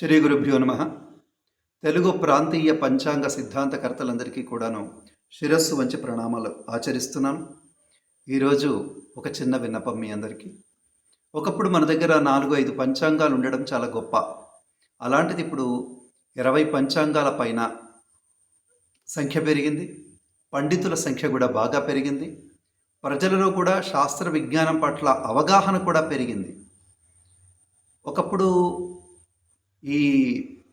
శ్రీ గురుభ్యో నమ. తెలుగు ప్రాంతీయ పంచాంగ సిద్ధాంతకర్తలందరికీ కూడాను శిరస్సు వంచి ప్రణామాలు ఆచరిస్తున్నాను. ఈరోజు ఒక చిన్న విన్నపం మీ అందరికీ. ఒకప్పుడు మన దగ్గర నాలుగు ఐదు పంచాంగాలు ఉండడం చాలా గొప్ప. అలాంటిది ఇప్పుడు ఇరవై పంచాంగాల పైన సంఖ్య పెరిగింది. పండితుల సంఖ్య కూడా బాగా పెరిగింది. ప్రజలలో కూడా శాస్త్ర విజ్ఞానం పట్ల అవగాహన కూడా పెరిగింది. ఒకప్పుడు ఈ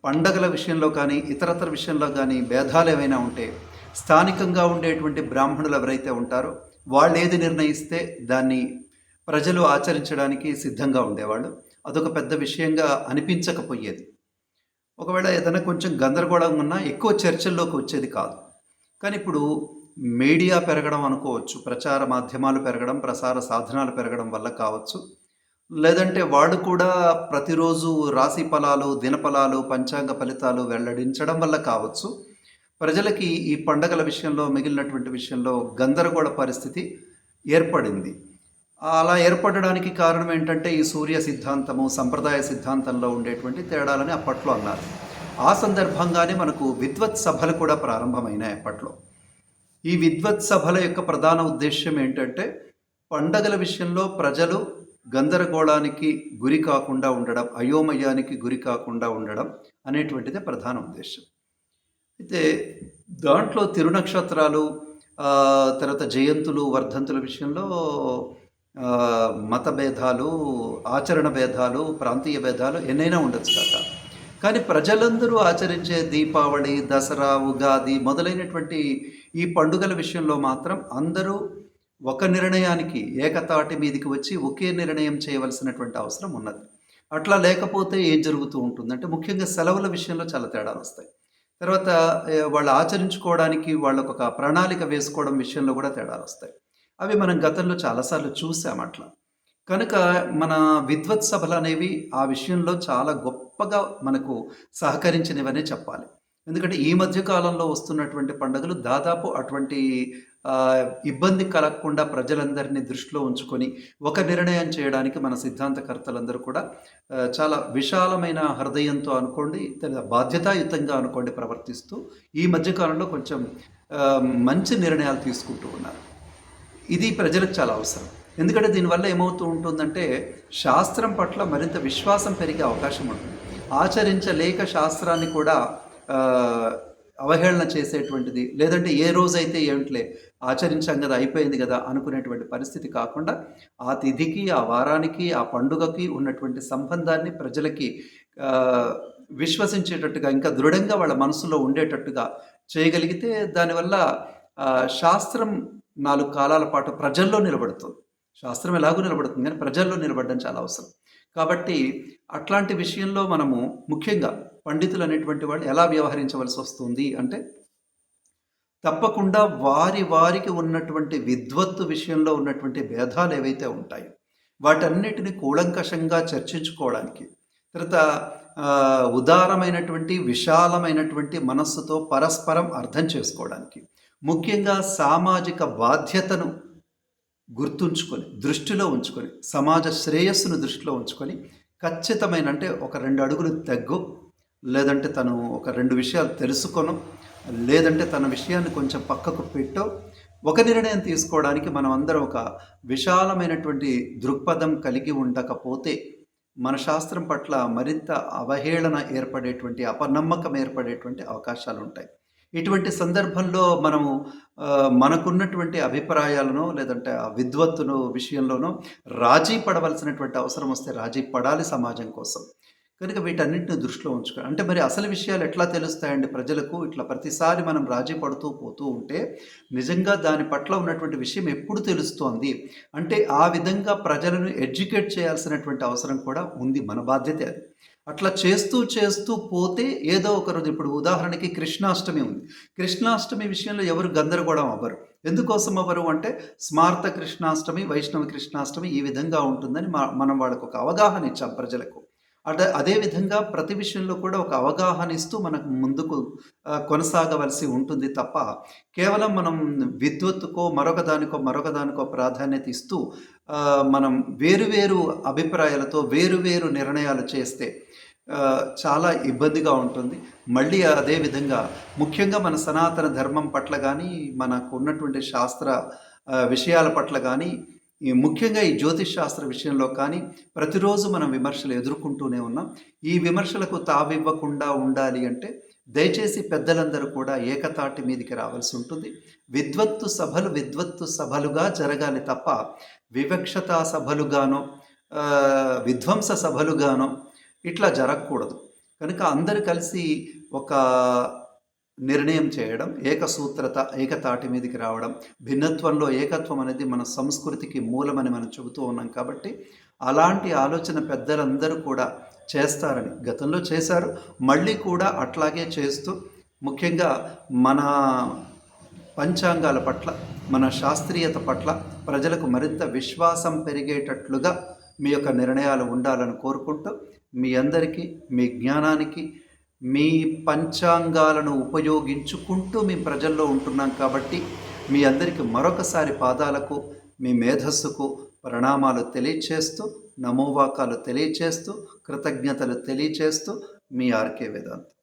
పండగల విషయంలో కానీ ఇతరతర విషయంలో కానీ భేదాలు ఏమైనా ఉంటే స్థానికంగా ఉండేటువంటి బ్రాహ్మణులు ఎవరైతే ఉంటారో వాళ్ళు ఏది నిర్ణయిస్తే దాన్ని ప్రజలు ఆచరించడానికి సిద్ధంగా ఉండేవాళ్ళు. అదొక పెద్ద విషయంగా అనిపించకపోయేది. ఒకవేళ ఏదైనా కొంచెం గందరగోళం ఉన్నా ఎక్కువ చర్చల్లోకి వచ్చేది కాదు. కానీ ఇప్పుడు మీడియా పెరగడం అనుకోవచ్చు ప్రచార మాధ్యమాలు పెరగడం ప్రసార సాధనాలు పెరగడం వల్ల కావచ్చు. లేదంటే వాడు కూడా ప్రతిరోజు రాశి ఫలాలు దినఫలాలు పంచాంగ ఫలితాలు వెల్లడించడం వల్ల కావచ్చు. ప్రజలకి ఈ పండగల విషయంలో మిగిలినటువంటి విషయంలో గందరగోళ పరిస్థితి ఏర్పడింది. అలా ఏర్పడడానికి కారణం ఏంటంటే ఈ సూర్య సిద్ధాంతము సంప్రదాయ సిద్ధాంతంలో ఉండేటువంటి తేడాలని అప్పట్లో అన్నారు. ఆ సందర్భంగానే మనకు విద్వత్ సభలు కూడా ప్రారంభమైనాయి అప్పట్లో. ఈ విద్వత్ సభల యొక్క ప్రధాన ఉద్దేశ్యం ఏంటంటే పండగల విషయంలో ప్రజలు గందరగోళానికి గురి కాకుండా ఉండడం అయోమయానికి గురి కాకుండా ఉండడం అనేటువంటిదే ప్రధాన ఉద్దేశం. అయితే దాంట్లో తిరునక్షత్రాలు తర్వాత జయంతులు వర్ధంతుల విషయంలో మత భేదాలు ఆచరణ భేదాలు ప్రాంతీయ భేదాలు ఎన్నైనా ఉండొచ్చు కాక. కానీ ప్రజలందరూ ఆచరించే దీపావళి దసరా ఉగాది మొదలైనటువంటి ఈ పండుగల విషయంలో మాత్రం అందరూ ఒక నిర్ణయానికి ఏకతాటి మీదికి వచ్చి ఒకే నిర్ణయం చేయవలసినటువంటి అవసరం ఉన్నది. అట్లా లేకపోతే ఏం జరుగుతూ ఉంటుందంటే ముఖ్యంగా సెలవుల విషయంలో చాలా తేడాలు వస్తాయి. తర్వాత వాళ్ళు ఆచరించుకోవడానికి వాళ్ళకు ఒక ప్రణాళిక వేసుకోవడం విషయంలో కూడా తేడాలు వస్తాయి. అవి మనం గతంలో చాలాసార్లు చూసాం అట్లా. కనుక మన విద్వత్ సభలు అనేవి ఆ విషయంలో చాలా గొప్పగా మనకు సహకరించినవనే చెప్పాలి. ఎందుకంటే ఈ మధ్య కాలంలో వస్తున్నటువంటి పండుగలు దాదాపు అటువంటి ఇబ్బంది కలగకుండా ప్రజలందరినీ దృష్టిలో ఉంచుకొని ఒక నిర్ణయం చేయడానికి మన సిద్ధాంతకర్తలందరూ కూడా చాలా విశాలమైన హృదయంతో అనుకోండి బాధ్యతాయుతంగా అనుకోండి ప్రవర్తిస్తూ ఈ మధ్యకాలంలో కొంచెం మంచి నిర్ణయాలు తీసుకుంటూ ఉన్నారు. ఇది ప్రజలకు చాలా అవసరం. ఎందుకంటే దీనివల్ల ఏమవుతూ ఉంటుందంటే శాస్త్రం పట్ల మరింత విశ్వాసం పెరిగే అవకాశం ఉంటుంది. ఆచరించలేక శాస్త్రాన్ని కూడా అవహేళన చేసేటువంటిది. లేదంటే ఏ రోజైతే ఏమిట్లే ఆచరించాం కదా అయిపోయింది కదా అనుకునేటువంటి పరిస్థితి కాకుండా ఆ తిథికి ఆ వారానికి ఆ పండుగకి ఉన్నటువంటి సంబంధాన్ని ప్రజలకి విశ్వసించేటట్టుగా ఇంకా దృఢంగా వాళ్ళ మనసులో ఉండేటట్టుగా చేయగలిగితే దానివల్ల శాస్త్రం నాలుగు కాలాల పాటు ప్రజల్లో నిలబడుతుంది. శాస్త్రం ఎలాగో నిలబడుతుంది కానీ ప్రజల్లో నిలబడడం చాలా అవసరం. కాబట్టి అట్లాంటి విషయంలో మనము ముఖ్యంగా పండితులు అనేటువంటి వాళ్ళు ఎలా వ్యవహరించవలసి వస్తుంది అంటే తప్పకుండా వారి వారికి ఉన్నటువంటి విద్వత్తు విషయంలో ఉన్నటువంటి భేదాలు ఏవైతే ఉంటాయో వాటన్నిటిని కూలంకషంగా చర్చించుకోవడానికి తర్వాత ఉదారమైనటువంటి విశాలమైనటువంటి మనస్సుతో పరస్పరం అర్థం చేసుకోవడానికి ముఖ్యంగా సామాజిక బాధ్యతను గుర్తుంచుకొని దృష్టిలో ఉంచుకొని సమాజ శ్రేయస్సును దృష్టిలో ఉంచుకొని ఖచ్చితమైన అంటే ఒక రెండు అడుగులు తగ్గు లేదంటే తను ఒక రెండు విషయాలు తెలుసుకొను లేదంటే తన విషయాన్ని కొంచెం పక్కకు పెట్టో. ఒక నిర్ణయం తీసుకోవడానికి మనం అందరం ఒక విశాలమైనటువంటి దృక్పథం కలిగి ఉండకపోతే మన శాస్త్రం పట్ల మరింత అవహేళన ఏర్పడేటువంటి అపనమ్మకం ఏర్పడేటువంటి అవకాశాలు ఉంటాయి. ఇటువంటి సందర్భంలో మనము మనకున్నటువంటి అభిప్రాయాలను లేదంటే ఆ విద్వత్తును విషయంలోనూ రాజీ పడవలసినటువంటి అవసరం వస్తే రాజీ పడాలి సమాజం కోసం. కనుక వీటన్నిటిని దృష్టిలో ఉంచుకోవాలి. అంటే మరి అసలు విషయాలు ఎట్లా తెలుస్తాయండి ప్రజలకు? ఇట్లా ప్రతిసారి మనం రాజీ పడుతూ పోతూ ఉంటే నిజంగా దాని పట్ల ఉన్నటువంటి విషయం ఎప్పుడు తెలుస్తోంది? అంటే ఆ విధంగా ప్రజలను ఎడ్యుకేట్ చేయాల్సినటువంటి అవసరం కూడా ఉంది. మన బాధ్యత అది. అట్లా చేస్తూ చేస్తూ పోతే ఏదో ఒక రోజు ఇప్పుడు ఉదాహరణకి కృష్ణాష్టమి ఉంది. కృష్ణాష్టమి విషయంలో ఎవరు గందరగోళం అవ్వరు. ఎందుకోసం అవ్వరు అంటే స్మార్త కృష్ణాష్టమి వైష్ణవ కృష్ణాష్టమి ఈ విధంగా ఉంటుందని మా- మనం వాళ్ళకు ఒక అవగాహన ఇచ్చాం ప్రజలకు. అదే అదేవిధంగా ప్రతి విషయంలో కూడా ఒక అవగాహన ఇస్తూ మనకు ముందుకు కొనసాగవలసి ఉంటుంది తప్ప కేవలం మనం విద్వత్తుకో మరొక దానికో మరొక దానికో ప్రాధాన్యత ఇస్తూ మనం వేరువేరు అభిప్రాయాలతో వేరువేరు నిర్ణయాలు చేస్తే చాలా ఇబ్బందిగా ఉంటుంది. మళ్ళీ అదే విధంగా ముఖ్యంగా మన సనాతన ధర్మం పట్ల కానీ మనకు ఉన్నటువంటి శాస్త్ర విషయాల పట్ల కానీ ఈ ముఖ్యంగా ఈ జ్యోతిష్ శాస్త్ర విషయంలో కానీ ప్రతిరోజు మనం విమర్శలు ఎదుర్కొంటూనే ఉన్నాం. ఈ విమర్శలకు తావివ్వకుండా ఉండాలి అంటే దయచేసి పెద్దలందరూ కూడా ఏకతాటి మీదికి రావాల్సి ఉంటుంది. విద్వత్తు సభలు విద్వత్తు సభలుగా జరగాలి తప్ప వివక్షతా సభలుగానో విధ్వంస సభలుగానో ఇట్లా జరగకూడదు. కనుక అందరు కలిసి ఒక నిర్ణయం చేయడం ఏకసూత్రత ఏకతాటి మీదకి రావడం భిన్నత్వంలో ఏకత్వం అనేది మన సంస్కృతికి మూలమని మనం చెబుతూ ఉన్నాం కాబట్టి అలాంటి ఆలోచన పెద్దలందరూ కూడా చేస్తారని గతంలో చేశారు. మళ్ళీ కూడా అట్లాగే చేస్తూ ముఖ్యంగా మన పంచాంగాల పట్ల మన శాస్త్రీయత పట్ల ప్రజలకు మరింత విశ్వాసం పెరిగేటట్లుగా మీ యొక్క నిర్ణయాలు ఉండాలని కోరుకుంటూ మీ అందరికీ మీ జ్ఞానానికి మీ పంచాంగాలను ఉపయోగించుకుంటూ మేము ప్రజల్లో ఉంటున్నాం కాబట్టి మీ అందరికీ మరొకసారి పాదాలకు మీ మేధస్సుకు ప్రణామాలు తెలియచేస్తూ నమోవాకాలు తెలియచేస్తూ కృతజ్ఞతలు తెలియచేస్తూ మీ ఆర్కే వేదాంత్.